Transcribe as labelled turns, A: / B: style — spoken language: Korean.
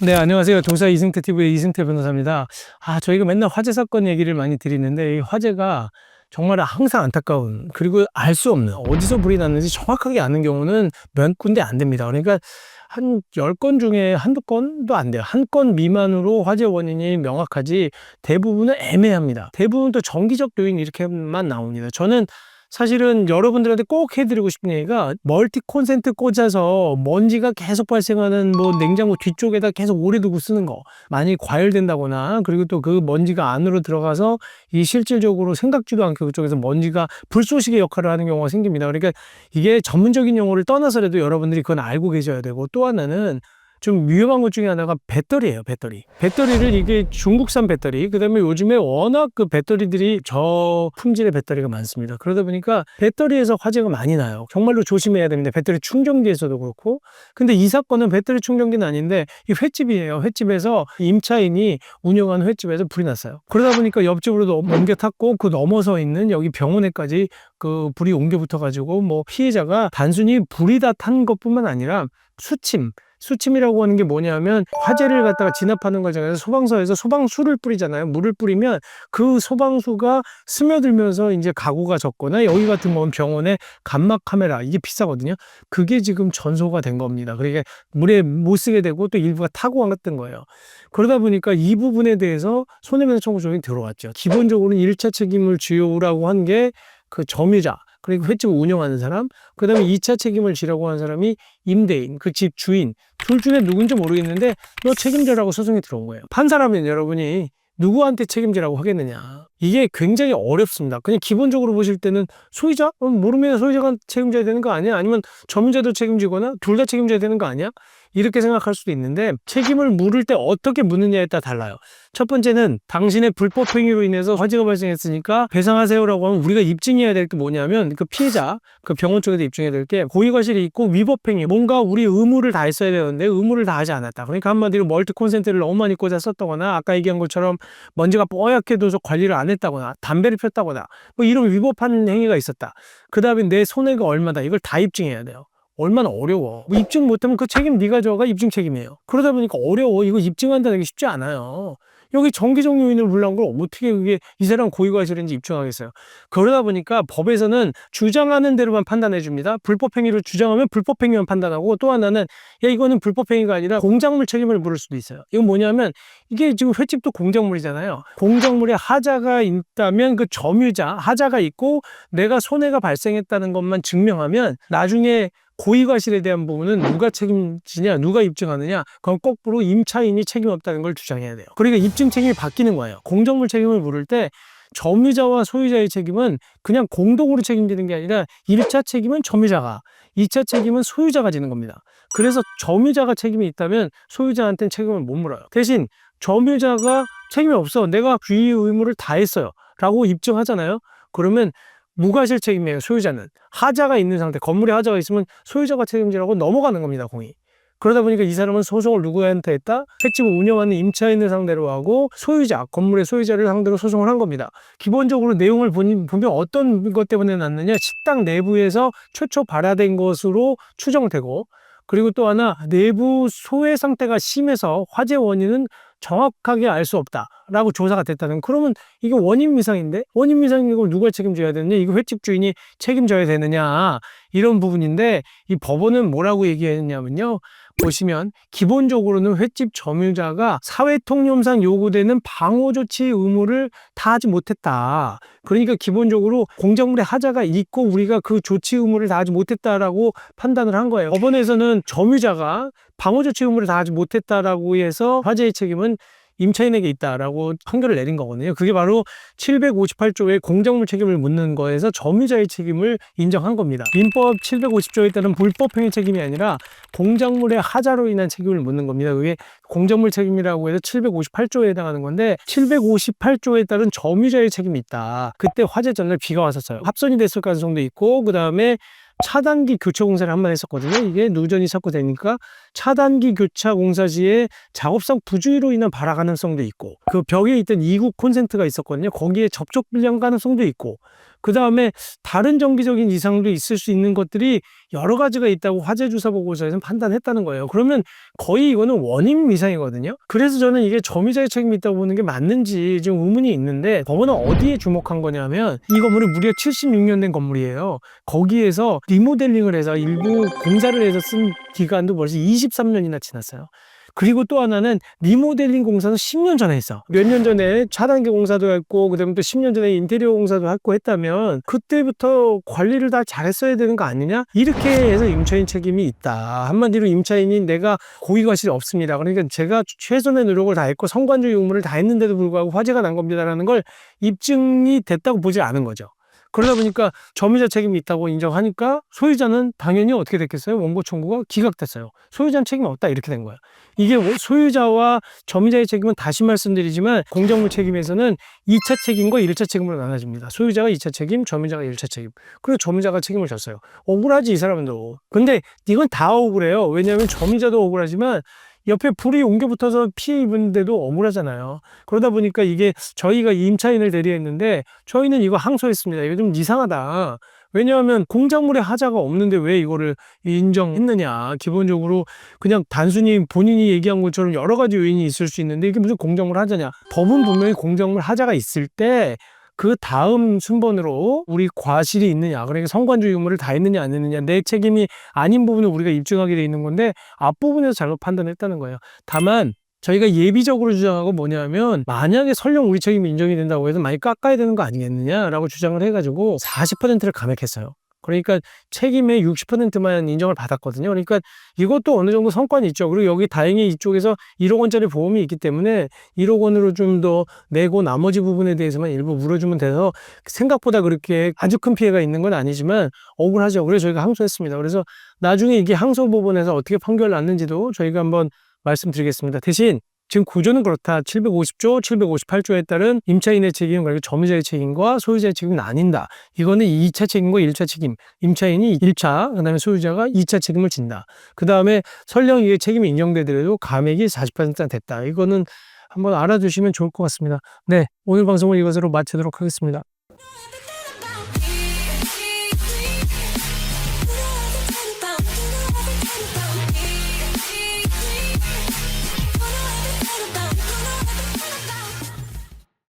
A: 네, 안녕하세요. 동사 이승태 TV의 이승태 변호사입니다. 아, 저희가 맨날 화재 사건 얘기를 많이 드리는데 이 화재가 정말 항상 안타까운 그리고 알 수 없는 어디서 불이 났는지 정확하게 아는 경우는 몇 군데 안 됩니다. 그러니까 한 10건 중에 한두 건도 안 돼요. 한 건 미만으로 화재 원인이 명확하지 대부분은 애매합니다. 대부분 또 정기적 요인 이렇게만 나옵니다. 저는 사실은 여러분들한테 꼭 해드리고 싶은 얘기가 멀티 콘센트 꽂아서 먼지가 계속 발생하는 뭐 냉장고 뒤쪽에다 계속 오래 두고 쓰는 거 만약에 과열된다거나 그리고 또 그 먼지가 안으로 들어가서 이 실질적으로 생각지도 않게 그쪽에서 먼지가 불쏘시개 역할을 하는 경우가 생깁니다. 그러니까 이게 전문적인 용어를 떠나서라도 여러분들이 그건 알고 계셔야 되고 또 하나는 좀 위험한 것 중에 하나가 배터리예요, 배터리. 배터리를 이게 중국산 배터리, 그 다음에 요즘에 워낙 그 배터리들이 저 품질의 배터리가 많습니다. 그러다 보니까 배터리에서 화재가 많이 나요. 정말로 조심해야 됩니다. 배터리 충전기에서도 그렇고. 근데 이 사건은 배터리 충전기는 아닌데 이 횟집이에요. 횟집에서 임차인이 운영하는 횟집에서 불이 났어요. 그러다 보니까 옆집으로 넘- 옮겨 탔고 그 넘어서 있는 여기 병원에까지 그 불이 옮겨 붙어 가지고 뭐 피해자가 단순히 불이 다 탄 것뿐만 아니라 수침, 수침이라고 하는 게 뭐냐면 화재를 갖다가 진압하는 과정에서 소방서에서 소방수를 뿌리잖아요. 물을 뿌리면 그 소방수가 스며들면서 이제 가구가 졌거나 여기 같은 경우는 병원에 감막 카메라 이게 비싸거든요. 그게 지금 전소가 된 겁니다. 그러니까 물에 못 쓰게 되고 또 일부가 타고 갔던 거예요. 그러다 보니까 이 부분에 대해서 손해배상 청구 조항이 들어왔죠. 기본적으로 일차 책임을 지우라고 한 게 그 점유자 그리고 횟집을 운영하는 사람, 그 다음에 2차 책임을 지라고 하는 사람이 임대인, 그 집 주인, 둘 중에 누군지 모르겠는데 너 책임져라고 소송이 들어온 거예요. 판사라면 여러분이 누구한테 책임지라고 하겠느냐. 이게 굉장히 어렵습니다. 그냥 기본적으로 보실 때는 소유자? 어, 모르면 소유자가 책임져야 되는 거 아니야? 아니면 점유자도 책임지거나 둘 다 책임져야 되는 거 아니야? 이렇게 생각할 수도 있는데 책임을 물을 때 어떻게 묻느냐에 따라 달라요. 첫 번째는 당신의 불법 행위로 인해서 화재가 발생했으니까 배상하세요라고 하면 우리가 입증해야 될 게 뭐냐면 그 피해자 그 병원 쪽에서 입증해야 될 게 고의과실이 있고 위법 행위 뭔가 우리 의무를 다했어야 되는데 의무를 다하지 않았다. 그러니까 한마디로 멀티 콘센트를 너무 많이 꽂아 썼다거나 아까 얘기한 것처럼 먼지가 뽀얗게 둬서 관리를 안 했다거나 담배를 폈다거나 뭐 이런 위법한 행위가 있었다. 그 다음에 내 손해가 얼마다 이걸 다 입증해야 돼요. 얼마나 어려워. 뭐 입증 못하면 그 책임 네가 져가 입증 책임이에요. 그러다 보니까 어려워. 이거 입증한다는 게 쉽지 않아요. 여기 정기적 요인을 불러온 걸 어떻게 그게 이 사람 고의과실인지 입증하겠어요. 그러다 보니까 법에서는 주장하는 대로만 판단해 줍니다. 불법 행위를 주장하면 불법 행위만 판단하고 또 하나는 야 이거는 불법 행위가 아니라 공작물 책임을 물을 수도 있어요. 이건 뭐냐면 이게 지금 횟집도 공작물이잖아요. 공작물에 하자가 있다면 그 점유자 하자가 있고 내가 손해가 발생했다는 것만 증명하면 나중에 고의과실에 대한 부분은 누가 책임지냐, 누가 입증하느냐, 그건 거꾸로 임차인이 책임 없다는 걸 주장해야 돼요. 그러니까 입증 책임이 바뀌는 거예요. 공정물 책임을 물을 때 점유자와 소유자의 책임은 그냥 공동으로 책임지는 게 아니라 1차 책임은 점유자가, 2차 책임은 소유자가 지는 겁니다. 그래서 점유자가 책임이 있다면 소유자한테는 책임을 못 물어요. 대신 점유자가 책임이 없어. 내가 귀의 의무를 다 했어요. 라고 입증하잖아요. 그러면 무과실 책임이에요, 소유자는. 하자가 있는 상태, 건물에 하자가 있으면 소유자가 책임지라고 넘어가는 겁니다, 공이. 그러다 보니까 이 사람은 소송을 누구한테 했다? 횟집을 운영하는 임차인을 상대로 하고 소유자, 건물의 소유자를 상대로 소송을 한 겁니다. 기본적으로 내용을 보면 어떤 것 때문에 났느냐? 식당 내부에서 최초 발화된 것으로 추정되고 그리고 또 하나 내부 소해 상태가 심해서 화재 원인은 정확하게 알 수 없다 라고 조사가 됐다는 그러면 이게 원인 미상인데 원인 미상인 걸 누가 책임져야 되느냐 이거 횟집 주인이 책임져야 되느냐 이런 부분인데 이 법원은 뭐라고 얘기했냐면요 보시면 기본적으로는 횟집 점유자가 사회통념상 요구되는 방호 조치 의무를 다하지 못했다. 그러니까 기본적으로 공작물의 하자가 있고 우리가 그 조치 의무를 다하지 못했다라고 판단을 한 거예요. 법원에서는 점유자가 방호 조치 의무를 다하지 못했다라고 해서 화재의 책임은 임차인에게 있다라고 판결을 내린 거거든요. 그게 바로 758조의 공작물 책임을 묻는 거에서 점유자의 책임을 인정한 겁니다. 민법 750조에 따른 불법 행위 책임이 아니라 공작물의 하자로 인한 책임을 묻는 겁니다. 그게 공작물 책임이라고 해서 758조에 해당하는 건데 758조에 따른 점유자의 책임이 있다. 그때 화재 전날 비가 왔었어요. 합선이 됐을 가능성도 있고 그 다음에 차단기 교체 공사를 한 번 했었거든요. 이게 누전이 자꾸 되니까 차단기 교차 공사 시에 작업상 부주의로 인한 발화 가능성도 있고 그 벽에 있던 이국 콘센트가 있었거든요. 거기에 접촉 불량 가능성도 있고 그 다음에 다른 정기적인 이상도 있을 수 있는 것들이 여러 가지가 있다고 화재 주사 보고서에서는 판단했다는 거예요. 그러면 거의 이거는 원인 미상이거든요. 그래서 저는 이게 점유자의 책임이 있다고 보는 게 맞는지 지금 의문이 있는데 법원은 어디에 주목한 거냐면 이 건물이 무려 76년 된 건물이에요. 거기에서 리모델링을 해서 일부 공사를 해서 쓴 기간도 벌써 23년이나 지났어요. 그리고 또 하나는 리모델링 공사는 10년 전에 했어. 몇 년 전에 차단기 공사도 했고, 그 다음에 또 10년 전에 인테리어 공사도 했고 했다면, 그때부터 관리를 다 잘했어야 되는 거 아니냐? 이렇게 해서 임차인 책임이 있다. 한마디로 임차인이 내가 고의과실이 없습니다. 그러니까 제가 최선의 노력을 다했고, 성관적 의무를 다 했는데도 불구하고 화재가 난 겁니다라는 걸 입증이 됐다고 보지 않은 거죠. 그러다 보니까 점유자 책임이 있다고 인정하니까 소유자는 당연히 어떻게 됐겠어요? 원고 청구가 기각됐어요. 소유자는 책임 없다 이렇게 된 거야. 이게 뭐 소유자와 점유자의 책임은 다시 말씀드리지만 공정물 책임에서는 2차 책임과 1차 책임으로 나눠집니다. 소유자가 2차 책임, 점유자가 1차 책임. 그리고 점유자가 책임을 졌어요. 억울하지 이 사람도. 근데 이건 다 억울해요. 왜냐하면 점유자도 억울하지만 옆에 불이 옮겨 붙어서 피해 입은데도 억울하잖아요. 그러다 보니까 이게 저희가 임차인을 대리했는데 저희는 이거 항소했습니다. 이거 좀 이상하다. 왜냐하면 공작물에 하자가 없는데 왜 이거를 인정했느냐. 기본적으로 그냥 단순히 본인이 얘기한 것처럼 여러 가지 요인이 있을 수 있는데 이게 무슨 공작물 하자냐. 법은 분명히 공작물 하자가 있을 때 그 다음 순번으로 우리 과실이 있느냐, 그러니까 성관주 의무를 다 했느냐 안 했느냐, 내 책임이 아닌 부분을 우리가 입증하게 돼 있는 건데 앞부분에서 잘못 판단했다는 거예요. 다만 저희가 예비적으로 주장하고 뭐냐면 만약에 설령 우리 책임이 인정이 된다고 해서 많이 깎아야 되는 거 아니겠느냐라고 주장을 해가지고 40%를 감액했어요. 그러니까 책임의 60%만 인정을 받았거든요. 그러니까 이것도 어느 정도 성과는 있죠. 그리고 여기 다행히 이쪽에서 1억 원짜리 보험이 있기 때문에 1억 원으로 좀 더 내고 나머지 부분에 대해서만 일부 물어주면 돼서 생각보다 그렇게 아주 큰 피해가 있는 건 아니지만 억울하죠. 그래서 저희가 항소했습니다. 그래서 나중에 이게 항소법원에서 어떻게 판결 났는지도 저희가 한번 말씀드리겠습니다. 대신 지금 구조는 그렇다. 750조, 758조에 따른 임차인의 책임, 그리고 점유자의 책임과 소유자의 책임은 아닌다. 이거는 2차 책임과 1차 책임. 임차인이 1차, 그 다음에 소유자가 2차 책임을 진다. 그 다음에 설령 이게 책임이 인정되더라도 감액이 40% 됐다. 이거는 한번 알아두시면 좋을 것 같습니다. 네, 오늘 방송을 이것으로 마치도록 하겠습니다.